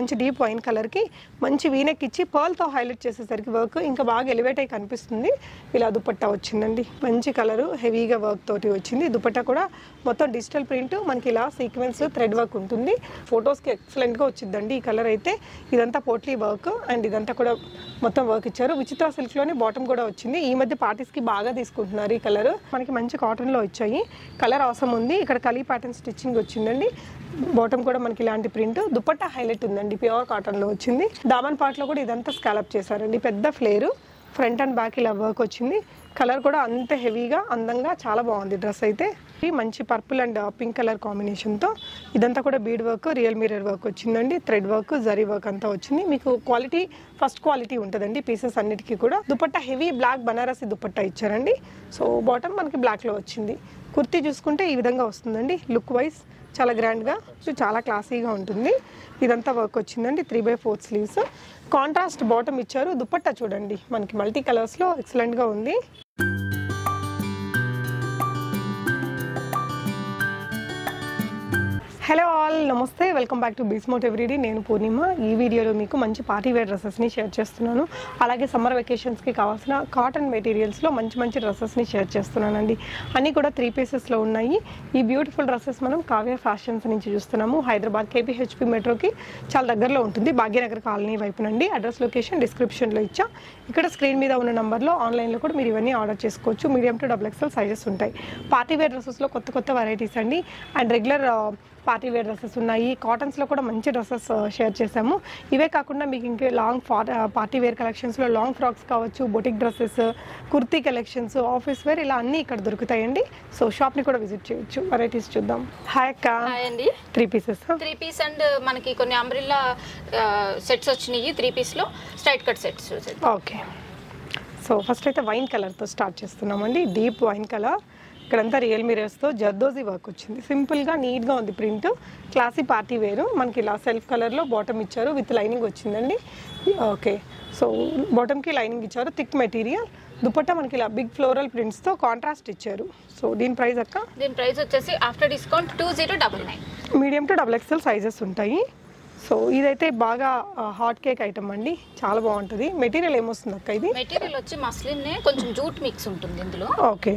మంచి deep wine కలర్కి మంచి వీనెక్ ఇచ్చి పర్ల్తో హైలైట్ చేసేసరికి వర్క్ ఇంకా బాగా ఎలివేట్ అయి కనిపిస్తుంది. ఇలా దుపట్టా వచ్చిందండి. మంచి కలరు హెవీగా వర్క్ తోటి వచ్చింది. దుపట్టా కూడా మొత్తం డిజిటల్ ప్రింట్ మనకి ఇలా సీక్వెన్స్ థ్రెడ్ వర్క్ ఉంటుంది. ఫొటోస్కి ఎక్సలెంట్గా వచ్చిందండి ఈ కలర్ అయితే. ఇదంతా పోట్లీ వర్క్ అండ్ ఇదంతా కూడా మొత్తం వర్క్ ఇచ్చారు. విచిత్ర సిల్క్లోనే బాటమ్ కూడా వచ్చింది. ఈ మధ్య పార్టీస్కి బాగా తీసుకుంటున్నారు ఈ కలర్ మనకి మంచి కాటన్లో వచ్చాయి కలర్ అవసరం ఉంది. ఇక్కడ కలీ ప్యాటర్న్ స్టిచ్చింగ్ వచ్చిందండి. బాటమ్ కూడా మనకి ఇలాంటి ప్రింట్ దుపట్టా హైలైట్ ఉందండి. ప్యూర్ కాటన్లో వచ్చింది. దామన్ పార్ట్లో కూడా ఇదంతా స్కాలప్ చేశారండి. పెద్ద ఫ్లేరు ఫ్రంట్ అండ్ బ్యాక్ ఇలా వర్క్ వచ్చింది. కలర్ కూడా అంత హెవీగా అందంగా చాలా బాగుంది డ్రెస్ అయితే. మంచి పర్పుల్ అండ్ పింక్ కలర్ కాంబినేషన్తో ఇదంతా కూడా bead work real mirror work వచ్చిందండి. థ్రెడ్ వర్క్ జరీ వర్క్ అంతా వచ్చింది. మీకు క్వాలిటీ ఫస్ట్ క్వాలిటీ ఉంటుందండి పీసెస్ అన్నిటికీ కూడా. దుపట్టా హెవీ బ్లాక్ బనారసి దుపట్టా ఇచ్చారండి. సో బాటమ్ మనకి బ్లాక్లో వచ్చింది. కుర్తీ చూసుకుంటే ఈ విధంగా వస్తుందండి. లుక్ వైజ్ చాలా గ్రాండ్గా సో చాలా క్లాసీగా ఉంటుంది. ఇదంతా వర్క్ వచ్చిందండి three by fourth sleeves contrast bottom ఇచ్చారు. దుపట్టా చూడండి. మనకి మల్టీ కలర్స్లో ఎక్సలెంట్గా ఉంది. హలో ఆల్ నమస్తే. వెల్కమ్ బ్యాక్ టు బీస్మోట్ ఎవ్రీడే. నేను పూర్ణిమ. ఈ వీడియోలో మీకు మంచి పార్టీ వేర్ డ్రెస్సెస్ని షేర్ చేస్తున్నాను. అలాగే సమ్మర్ వెకేషన్స్కి కావాల్సిన కాటన్ మెటీరియల్స్లో మంచి మంచి డ్రెస్సెస్ని షేర్ చేస్తున్నానండి. అన్నీ కూడా త్రీ పీసెస్లో ఉన్నాయి. ఈ బ్యూటిఫుల్ డ్రెస్సెస్ మనం కావ్య ఫ్యాషన్స్ నుంచి చూస్తున్నాము. హైదరాబాద్ కేపీహెచ్పి మెట్రోకి చాలా దగ్గరలో ఉంటుంది. భాగ్యనగర్ కాలనీ వైపునండి. అడ్రస్ లొకేషన్ డిస్క్రిప్షన్లో ఇచ్చా. ఇక్కడ స్క్రీన్ మీద ఉన్న నంబర్లో ఆన్లైన్లో కూడా మీరు ఇవన్నీ ఆర్డర్ చేసుకోవచ్చు. Medium to double XL sizes ఉంటాయి. పార్టీ వేర్ డ్రెస్సెస్లో కొత్త కొత్త వెరైటీస్ అండి. And regular party wear dresses ఉన్నాయి. కాటన్స్లో కూడా మంచి డ్రెస్సెస్ షేర్ చేశాము. ఇవే కాకుండా మీకు ఇంకే లాంగ్ పార్టీ వేర్ కలెక్షన్స్లో లాంగ్ ఫ్రాక్స్ కావచ్చు boutique dresses kurti collections office wear ఇలా అన్నీ ఇక్కడ దొరుకుతాయండి. సో షాప్ని కూడా విజిట్ చేయొచ్చు. వెరైటీస్ చూద్దాం. హాయ్ అక్క. హాయ్ అండి. Three pieces three piece and మనకి కొన్ని అంబ్రిల్లా సెట్స్ వచ్చినాయి three పీస్లో straight cut sets okay so first అయితే వైన్ కలర్తో స్టార్ట్ చేస్తున్నామండి. డీప్ వైన్ కలర్ ఇక్కడంతా రియల్ మిరర్స్తో జర్దోజీ వర్క్ వచ్చింది. సింపుల్గా నీట్గా ఉంది ప్రింట్ క్లాసీ పార్టీ వేరు మనకి ఇలా సెల్ఫ్ కలర్లో బాటమ్ ఇచ్చారు విత్ లైనింగ్ వచ్చిందండి. ఓకే సో బాటమ్కి లైనింగ్ ఇచ్చారు థిక్ మెటీరియల్ దుపట్టా మనకి ఇలా బిగ్ ఫ్లోరల్ ప్రింట్స్తో కాంట్రాస్ట్ ఇచ్చారు. సో దీని ప్రైస్ అక్క? దీని ప్రైస్ వచ్చేసి after discount two zero double nine medium to double XL sizes ఉంటాయి. సో ఇదైతే బాగా హాట్ కేక్ ఐటమ్ అండి. చాలా బాగుంటుంది. మెటీరియల్ ఏమొస్తుంది అక్క ఇది? మెటీరియల్ వచ్చి మస్లిన్ కొంచెం జూట్ మిక్స్ ఉంటుంది ఇందులో. ఓకే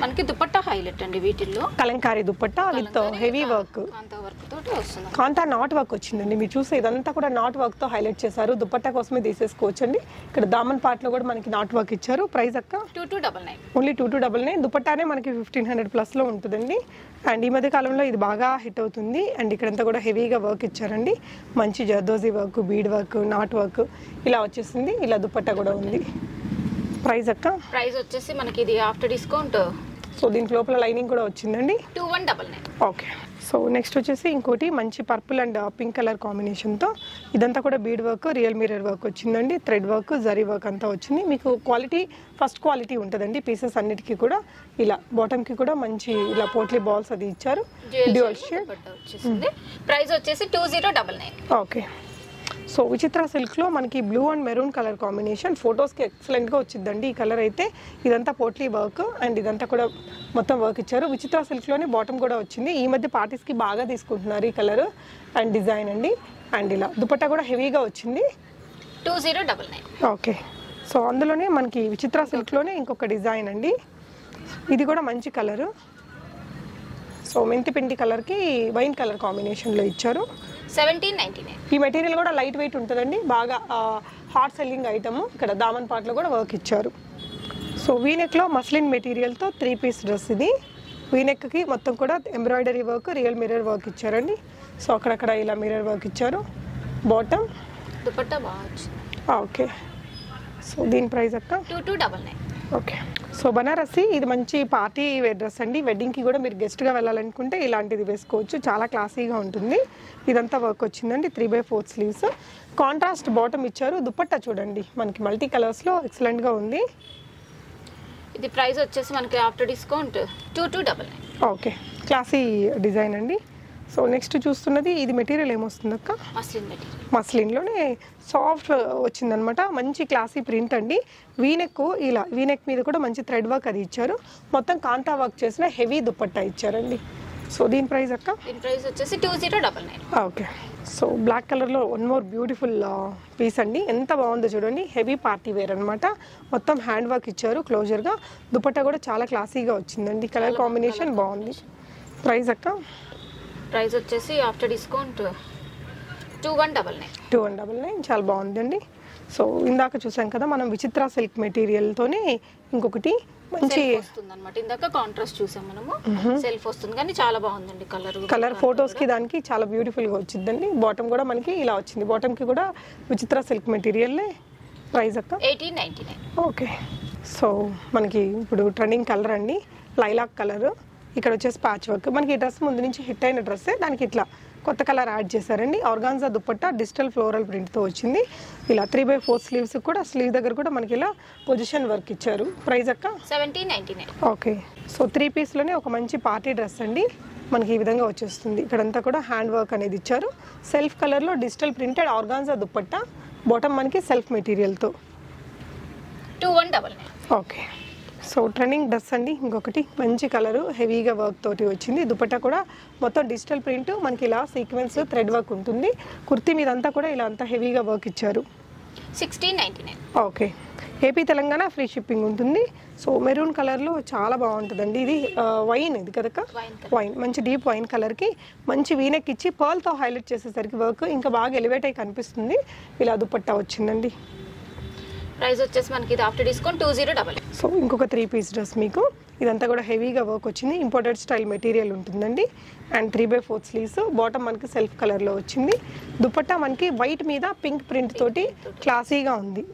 మనకి దుపట్టా హైలైట్ అండి వీటిల్లో. Kalamkari dupatta with heavy work. అంత వర్క్ తోటి వస్తుంది. కాంతా నాట్ వర్క్ వచ్చిందండి. మీరు చూస్తే ఇదంతా కూడా నాట్ వర్క్తో హైలైట్ చేశారు. దుపట్టా కోసమే తీసేసుకోవచ్చు అండి ఇక్కడ దామన్ పార్ట్లో కూడా మనకి నాట్ వర్క్ ఇచ్చారు. ప్రైస్ అక్క? Two two double nine. Only two two double nine. దుపట్టానే మనకి ఫిఫ్టీన్ హండ్రెడ్ ప్లస్లో ఉంటుందండి. అండ్ ఈ మధ్య కాలంలో ఇది బాగా హిట్ అవుతుంది. అండ్ ఇక్కడంతా కూడా హెవీగా వర్క్ ఇచ్చారండి. మంచి zardozi work bead work knot work ఇలా వచ్చేసింది. ఇలా దుపట్టా కూడా ఉంది. ప్రైస్ అక్క? ప్రైస్ వచ్చేసి మనకి ఇది ఆఫ్టర్ డిస్కౌంట్ సో దీనికి లోపల లైనింగ్ కూడా వచ్చిందండి. Two one double nine okay. So next వచ్చేసి ఇంకోటి మంచి పర్పుల్ అండ్ పింక్ కలర్ కాంబినేషన్తో ఇదంతా కూడా bead work real mirror work వచ్చిందండి. థ్రెడ్ వర్క్ జరీ వర్క్ అంతా వచ్చింది. మీకు క్వాలిటీ ఫస్ట్ క్వాలిటీ ఉంటుందండి పీసెస్ అన్నిటికీ కూడా. ఇలా బాటమ్కి కూడా మంచి ఇలా పోట్లీ బాల్స్ అది ఇచ్చారు. డ్యూయల్ షేడ్ ప్రైస్ వచ్చేసి two zero double nine okay. So Vichitra సిల్క్లో మనకి blue and maroon colour combination ఫొటోస్కి ఎక్సలెంట్గా వచ్చిందండి. ఈ కలర్ అయితే ఇదంతా పోట్లీ వర్క్ అండ్ ఇదంతా కూడా మొత్తం వర్క్ ఇచ్చారు. విచిత్ర సిల్క్లోనే బాటమ్ కూడా వచ్చింది. ఈ మధ్య పార్టీస్కి బాగా తీసుకుంటున్నారు ఈ కలర్ అండ్ డిజైన్ అండి. అండ్ ఇలా దుపట్టా కూడా హెవీగా వచ్చింది. Two zero double nine okay so అందులోనే మనకి విచిత్ర సిల్క్లోనే ఇంకొక డిజైన్ అండి. ఇది కూడా మంచి కలరు సో మెంతి పిండి కలర్కి వైన్ కలర్ కాంబినేషన్లో ఇచ్చారు. Seventeen ninety nine. ఈ మెటీరియల్ కూడా లైట్ వెయిట్ ఉంటుందండి. బాగా హాట్ సెల్లింగ్ ఐటమ్ ఇక్కడ దామన్ పార్ట్లో కూడా వర్క్ ఇచ్చారు. సో వీనెక్లో మస్లిన్ మెటీరియల్తో త్రీ పీస్ డ్రెస్ ఇది. వీనెక్కి మొత్తం కూడా embroidery work real mirror work ఇచ్చారండి. సో అక్కడక్కడ ఇలా మిర్రర్ వర్క్ ఇచ్చారు. బాటమ్. దుపట్టా ఓకే. సో దీని ప్రైస్ అక్క? Two two double nine. Okay. So Banarasi ఇది మంచి పార్టీ డ్రెస్ అండి. వెడ్డింగ్కి కూడా మీరు గెస్ట్గా వెళ్ళాలనుకుంటే ఇలాంటిది వేసుకోవచ్చు. చాలా క్లాసీగా ఉంటుంది. ఇదంతా వర్క్ వచ్చిందండి. Three by fourth sleeves contrast bottom ఇచ్చారు. దుపట్టా చూడండి. మనకి మల్టీ కలర్స్లో ఎక్సలెంట్గా ఉంది. ఇది ప్రైస్ వచ్చేసి మనకి after discount two two double nine okay classy design అండి. సో నెక్స్ట్ చూస్తున్నది ఇది మెటీరియల్ ఏమొస్తుంది అక్క మస్లిన్లోనే సాఫ్ట్ వచ్చిందనమాట. మంచి క్లాసీ ప్రింట్ అండి. వీనెక్ ఇలా వీనెక్ మీద కూడా మంచి థ్రెడ్ వర్క్ అది ఇచ్చారు. మొత్తం కాంతా వర్క్ చేసిన హెవీ దుపట్టా ఇచ్చారండి. సో దీని ప్రైస్ అక్క? దీని ప్రైస్ వచ్చేసి two zero double nine. Okay. So black కలర్లో వన్ మోర్ బ్యూటిఫుల్ పీస్ అండి. ఎంత బాగుందో చూడండి. హెవీ పార్టీ వేర్ అనమాట. మొత్తం హ్యాండ్ వర్క్ ఇచ్చారు క్లోజర్గా. దుపట్టా కూడా చాలా క్లాసీగా వచ్చిందండి. కలర్ కాంబినేషన్ బాగుంది. ప్రైస్ అక్క? ప్రైస్ వచ్చేసి after discount two one double nine. Two and double nine చాలా బాగుందండి. సో ఇందాక చూసాం కదా మనం విచిత్ర సిల్క్ మెటీరియల్తోనే ఇంకొకటి మంచి సెల్ఫ్ వస్తుంది అనమాట ఇందాక కాంట్రాస్ట్ చూసాం మనము. సెల్ఫ్ వస్తుంది కానీ చాలా బాగుందండి కలర్ కలర్ ఫొటోస్కి దానికి చాలా బ్యూటిఫుల్గా వచ్చిందండి. బాటమ్ కూడా మనకి ఇలా వచ్చింది. బాటమ్కి కూడా విచిత్ర సిల్క్ మెటీరియల్లే ప్రైస్ అక్క? Eighteen ninety nine okay so మనకి ఇప్పుడు ట్రెండింగ్ కలర్ అండి. లైలాక్ కలర్ ఇక్కడ వచ్చేసి ప్యాచ్ వర్క్ మనకి ఈ డ్రెస్ ముందు నుంచి హిట్ అయిన డ్రెస్సే దానికి ఇట్లా కొత్త కలర్ యాడ్ చేశారండి. ఆర్గాన్జా దుప్పట్టా డిజిటల్ ఫ్లోరల్ ప్రింట్తో వచ్చింది. ఇలా త్రీ బై ఫోర్ స్లీవ్స్ కూడా స్లీవ్ దగ్గర కూడా మనకి ఇలా పొజిషన్ వర్క్ ఇచ్చారు. ప్రైస్ అక్క? Seventeen ninety nine okay so three పీస్లోనే ఒక మంచి పార్టీ డ్రెస్ అండి. మనకి ఈ విధంగా వచ్చేస్తుంది. ఇక్కడంతా కూడా హ్యాండ్ వర్క్ అనేది ఇచ్చారు. సెల్ఫ్ కలర్లో digital printed organza dupatta. Bottom మనకి self మెటీరియల్తో two one double okay so trending dress అండి ఇంకొకటి మంచి కలరు హెవీగా వర్క్ తోటి వచ్చింది. దుపట్టా కూడా మొత్తం డిజిటల్ ప్రింట్ మనకి ఇలా సీక్వెన్స్ థ్రెడ్ వర్క్ ఉంటుంది. కుర్తీ మీద అంతా కూడా ఇలా అంతా హెవీగా వర్క్ ఇచ్చారు. Sixteen ninety nine okay AP Telangana free shipping ఉంటుంది. సో మెరూన్ కలర్లో చాలా బాగుంటుందండి. ఇది వైన్ ఇది కదక వైన్ వైన్ మంచి డీప్ వైన్ కలర్కి మంచి వీనెక్ ఇచ్చి పర్ల్తో హైలైట్ చేసేసరికి వర్క్ ఇంకా బాగా ఎలివేట్ అయి కనిపిస్తుంది. ఇలా దుపట్టా వచ్చిందండి. ప్రైస్ వచ్చేసి మనకి ఇది after discount two zero double so ఇంకొక త్రీ పీస్ డ్రెస్ మీకు. ఇదంతా కూడా హెవీగా వర్క్ వచ్చింది. ఇంపోర్టెడ్ స్టైల్ మెటీరియల్ ఉంటుందండి. And three by fourth sleeves bottom మనకి సెల్ఫ్ కలర్లో వచ్చింది. దుపట్టా మనకి వైట్ మీద పింక్ ప్రింట్ తోటి క్లాసీగా ఉంది.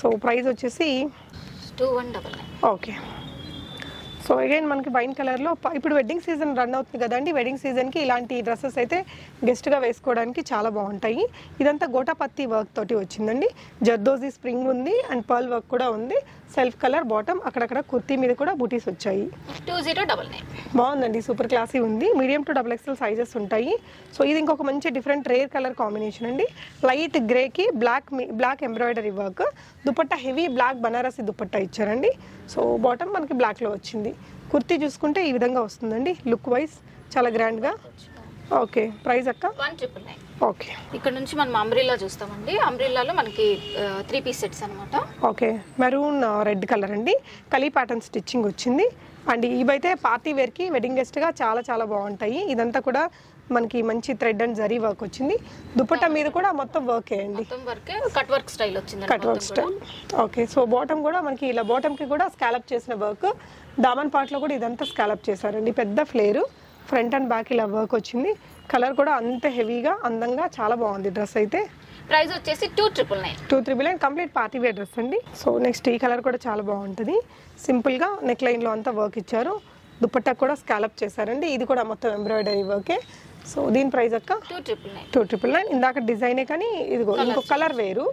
సో ప్రైస్ వచ్చేసి ఓకే సో అగైన్ మనకి వైన్ కలర్లో ఇప్పుడు వెడ్డింగ్ సీజన్ రన్ అవుతుంది కదండి. వెడ్డింగ్ సీజన్కి ఇలాంటి డ్రెస్సెస్ అయితే గెస్ట్గా వేసుకోవడానికి చాలా బాగుంటాయి. ఇదంతా గోటాపత్తి వర్క్ తోటి వచ్చిందండి. జర్దోజీ స్ప్రింగ్ ఉంది అండ్ పర్ల్ వర్క్ కూడా ఉంది. సెల్ఫ్ కలర్ బాటమ్ అక్కడక్కడ కుర్తీ మీద కూడా బూటీస్ వచ్చాయి. టూ జీరో డబల్ నైన్ బాగుందండి సూపర్ క్లాసీ ఉంది. Medium to double XL sizes ఉంటాయి. సో ఇది ఇంకొక మంచి డిఫరెంట్ రేర్ కలర్ కాంబినేషన్ అండి. Light గ్రేకి black black embroidery work dupatta heavy black Banarasi dupatta ఇచ్చారండి. సో బాటమ్ మనకి బ్లాక్లో వచ్చింది. కుర్తీ చూసుకుంటే ఈ విధంగా వస్తుందండి లుక్ వైజ్ చాలా గ్రాండ్గా ఓకే ప్రైస్ అక్క? వన్ ట్రిపుల్ నైన్ ఓకే ఇక్కడ నుంచి మనం అంబ్రిల్లా చూస్తామండి. అంబ్రిల్లాలో మనకి త్రీ పీస్ సెట్స్ అనమాట ఓకే మెరూన్ రెడ్ కలర్ అండి. కలీ ప్యాటర్న్ స్టిచ్చింగ్ వచ్చింది. అండ్ ఇవైతే పార్టీ వేర్కి వెడ్డింగ్ గెస్ట్గా చాలా చాలా బాగుంటాయి. ఇదంతా కూడా మనకి మంచి థ్రెడ్ అండ్ జరీ వర్క్ వచ్చింది. దుపట్టా మీద కూడా మొత్తం work work cut work style వచ్చింది cut work style okay so bottom కూడా. మనకి ఇలా బాటమ్కి కూడా స్కాలప్ చేసిన వర్క్ దామన్ పార్ట్లో కూడా ఇదంతా స్కాలప్ చేశారండి. పెద్ద ఫ్లేరు ఫ్రంట్ అండ్ బ్యాక్ ఇలా వర్క్ వచ్చింది. కలర్ కూడా అంత హెవీగా అందంగా చాలా బాగుంది డ్రెస్ అయితే. ప్రైస్ వచ్చేసి two triple nine two triple and complete party wear dress అండి. సో నెక్స్ట్ ఈ కలర్ కూడా చాలా బాగుంటుంది. సింపుల్గా నెక్ లైన్లో అంతా వర్క్ ఇచ్చారు. దుపట్టా కూడా స్కాలప్ చేశారండి. ఇది కూడా మొత్తం ఎంబ్రాయిడరీ వర్కే సో దీని ప్రైస్ అక్క? Two triple nine. ఇందాక డిజైనే కానీ ఇదిగో ఇంకో కలర్ వేరు.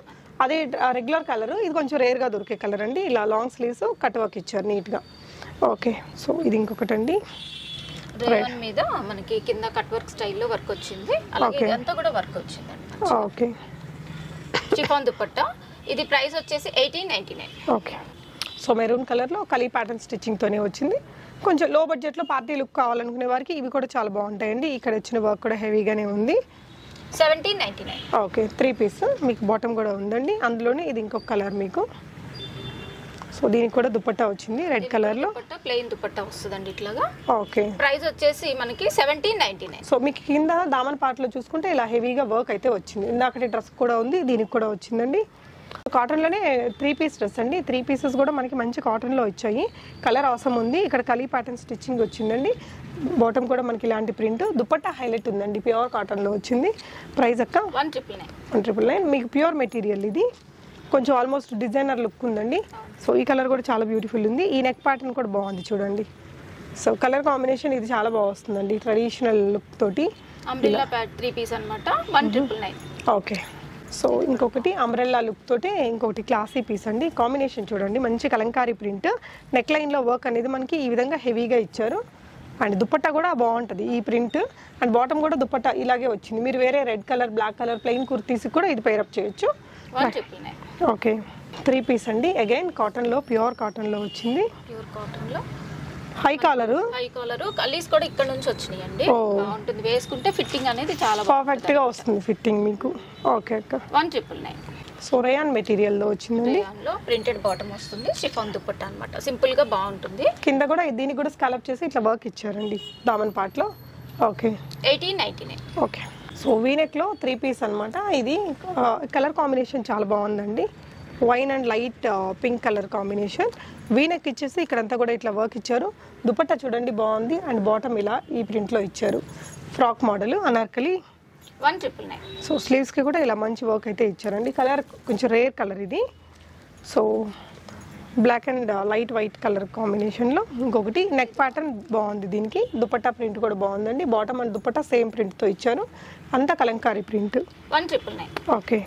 అదే రెగ్యులర్ కలర్ ఇది కొంచెం రేర్గా దొరికే కలర్ అండి. ఇలా లాంగ్ స్లీవ్స్ కట్ వర్క్ ఇచ్చారు నీట్గా. ఓకే. సో ఇది ఇంకొకటి అండి మీద మనకి కింద కట్ వర్క్ స్టైల్లో వర్క్ వచ్చింది. అలాగే. ఇదంతా కూడా వర్క్ వచ్చిందండి. ఓకే. చిఫాన్ దుపట్టా ఇది ప్రైస్ వచ్చేసి eighteen ninety nine okay. So maroon కలర్లో కలీ ప్యాటర్న్ స్టిచ్చింగ్తోనే వచ్చింది. కొంచెం లో బడ్జెట్లో పార్టీ లుక్ కావాలనుకునే వారికి ఇవి కూడా చాలా బాగుంటాయండి. ఇక్కడ వచ్చిన వర్క్ కూడా హెవీగానే ఉంది. Seventeen ninety nine okay three piece మీకు బాటమ్ కూడా ఉందండి. అందులోనే ఇది ఇంకొక కలర్ మీకు. సో దీనికి కూడా దుపట్టా వచ్చింది రెడ్ కలర్లో దుపట్టా ప్లెయిన్ దుపట్టా వస్తుందండి ఇట్లాగా. ఓకే ప్రైస్ వచ్చేసి మనకి సెవెంటీన్ నైన్టీ నైన్ సో మీకు కింద దామన్ పార్ట్లో చూసుకుంటే ఇలా హెవీగా వర్క్ అయితే వచ్చింది. ఇందాకటి డ్రెస్ కూడా ఉంది దీనికి కూడా వచ్చిందండి. కాటన్లోనే త్రీ పీస్ డ్రెస్ అండి. త్రీ పీసెస్ కూడా మనకి మంచి కాటన్లో వచ్చాయి. కలర్ అవసరం ఉంది. ఇక్కడ కలీ ప్యాటర్న్ స్టిచ్చింగ్ వచ్చిందండి. బాటమ్ కూడా మనకి ఇలాంటి ప్రింట్ దుపట్టా హైలైట్ ఉందండి. ప్యూర్ కాటన్లో వచ్చింది. ప్రైస్ అక్క? One triple nine one triple nine మీకు ప్యూర్ మెటీరియల్ ఇది. కొంచెం ఆల్మోస్ట్ డిజైనర్ లుక్ ఉందండి. సో ఈ కలర్ కూడా చాలా బ్యూటిఫుల్ ఉంది. ఈ నెక్ ప్యాటర్న్ కూడా బాగుంది చూడండి. సో కలర్ కాంబినేషన్ ఇది చాలా బాగా వస్తుందండి. ట్రెడిషనల్ లుక్ తోటి. త్రీ పీస్ అనమాట one triple nine okay so ఇంకొకటి అంబ్రెల్లా లుక్ తోటి ఇంకొకటి క్లాసీ పీస్ అండి. కాంబినేషన్ చూడండి మంచి కలంకారీ ప్రింట్ నెక్ లైన్లో వర్క్ అనేది మనకి ఈ విధంగా హెవీగా ఇచ్చారు. అండ్ దుపట్టా కూడా బాగుంటుంది ఈ ప్రింట్ అండ్ బాటమ్ కూడా దుపట్టా ఇలాగే వచ్చింది. మీరు వేరే red colour black colour plain kurtis కూడా ఇది పేరప్ చేయొచ్చు. ఓకే త్రీ పీస్ అండి. అగైన్ కాటన్లో ప్యూర్ కాటన్లో వచ్చింది. ప్యూర్ కాటన్లో హై కాలరు హై కాలర్ కలీస్ కూడా ఇక్కడ నుంచి వచ్చినాయి అండి. బాగుంటుంది వేసుకుంటే ఫిట్టింగ్ అనేది చాలా పర్ఫెక్ట్గా వస్తుంది ఫిట్టింగ్ మీకు. ఓకే అక్క. One triple nine so rayon మెటీరియల్లో వచ్చిందండి. లో ప్రింటెడ్ బాటమ్ వస్తుంది. షిఫాన్ దుప్పట్ట అనమాట సింపుల్గా బాగుంటుంది. కింద కూడా దీనికి కూడా స్కాలప్ చేసి ఇట్లా వర్క్ ఇచ్చారండి. దామన్ పార్ట్లో. Okay eighteen ninety nine okay so వీనెక్లో three piece అన్నమాట. ఇది కలర్ కాంబినేషన్ చాలా బాగుందండి. Wine and light pink colour combination V neck ఇచ్చేసి ఇక్కడంతా కూడా ఇట్లా వర్క్ ఇచ్చారు. దుపట్టా చూడండి బాగుంది. అండ్ బాటమ్ ఇలా ఈ print లో ఇచ్చారు. Frock model anarkali. One triple nine so స్లీవ్స్కి కూడా ఇలా మంచి వర్క్ అయితే ఇచ్చారండి. కలర్ కొంచెం రేర్ కలర్ ఇది. So black and light white colour కాంబినేషన్లో ఇంకొకటి. నెక్ ప్యాటర్న్ బాగుంది దీనికి. దుపట్టా ప్రింట్ కూడా బాగుందండి. బాటమ్ అండ్ దుపట్టా సేమ్ ప్రింట్తో ఇచ్చారు. అంతా kalamkari print one triple nine okay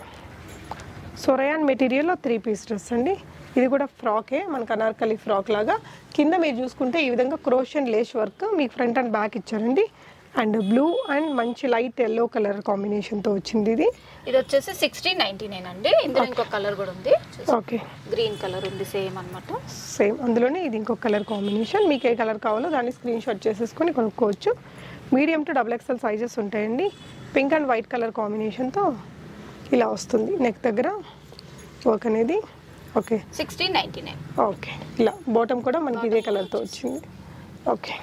so rayon మెటీరియల్లో three piece dress అండి. ఇది కూడా ఫ్రాకే మనకు అనార్కలి ఫ్రాక్ లాగా. కింద మీరు చూసుకుంటే ఈ విధంగా క్రోషన్ లేస్ వర్క్ మీకు ఫ్రంట్ అండ్ బ్యాక్ ఇచ్చారండి. అండ్ బ్లూ అండ్ మంచి లైట్ ఎల్లో కలర్ కాంబినేషన్తో వచ్చింది ఇది. ఇది వచ్చేసి సిక్స్టీన్ నైన్టీ నైన్ అండి. ఇందులో ఇంకో కలర్ కూడా ఉంది. ఓకే. గ్రీన్ కలర్ ఉంది సేమ్ అన్నమాట. సేమ్. అందులోనే ఇది ఇంకొక కలర్ కాంబినేషన్. మీకు ఏ కలర్ కావాలో దాన్ని స్క్రీన్ షాట్ చేసేసుకొని కొనుక్కోవచ్చు. Medium to double XL sizes ఉంటాయండి. పింక్ అండ్ వైట్ కలర్ కాంబినేషన్తో ఇలా వస్తుంది. నెక్ దగ్గర వర్క్ అనేది. Okay sixteen ninety nine okay ఇలా బాటమ్ కూడా మనకి ఇదే కలర్తో వచ్చింది. ఓకే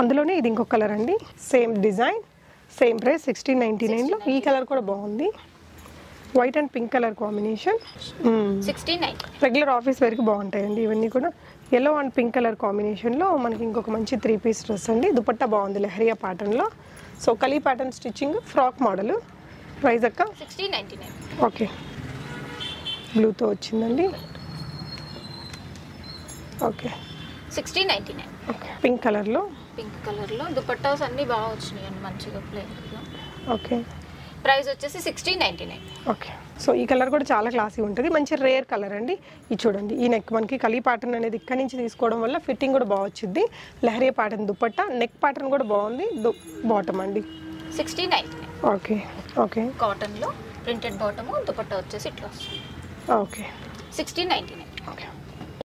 అందులోనే ఇది ఇంకొక కలర్ అండి. Same design same price sixteen ninety నైన్లో ఈ కలర్ కూడా బాగుంది. White and pink colour combination regular office వేర్కి బాగుంటాయండి ఇవన్నీ కూడా. ఎల్లో అండ్ పింక్ కలర్ కాంబినేషన్లో మనకి ఇంకొక మంచి త్రీ పీస్ డ్రెస్ అండి. దుపట్టా బాగుంది లెహరియా ప్యాటర్న్లో so kali pattern stitching frock model price అక్క? Sixteen ninety nine. ఓకే. బ్లూతో వచ్చిందండి. Okay. Sixteen ninety nine. Okay. Pink కలర్లో? పింక్ కలర్లో. దుపట్టాస్ అన్నీ బాగా వచ్చినాయి అండి మంచిగా ప్లెయిన్గా ఓకే. ప్రైస్ వచ్చేసి sixteen ninety nine. Okay. So ఈ కలర్ కూడా చాలా క్లాసీ ఉంటుంది. మంచి రేర్ కలర్ అండి. ఇది చూడండి ఈ నెక్ మనకి కలీ ప్యాటర్న్ అనేది ఇక్కడ నుంచి తీసుకోవడం వల్ల ఫిట్టింగ్ కూడా బాగా వచ్చింది lahari pattern dupatta neck pattern కూడా బాగుంది. బాటమ్ అండి. Sixteen ninety nine. Okay. Okay. కాటన్లో ప్రింటెడ్ బాటము దుపట్టా వచ్చేసి ఇట్లా వస్తుంది. Okay. Sixteen ninety nine. Okay.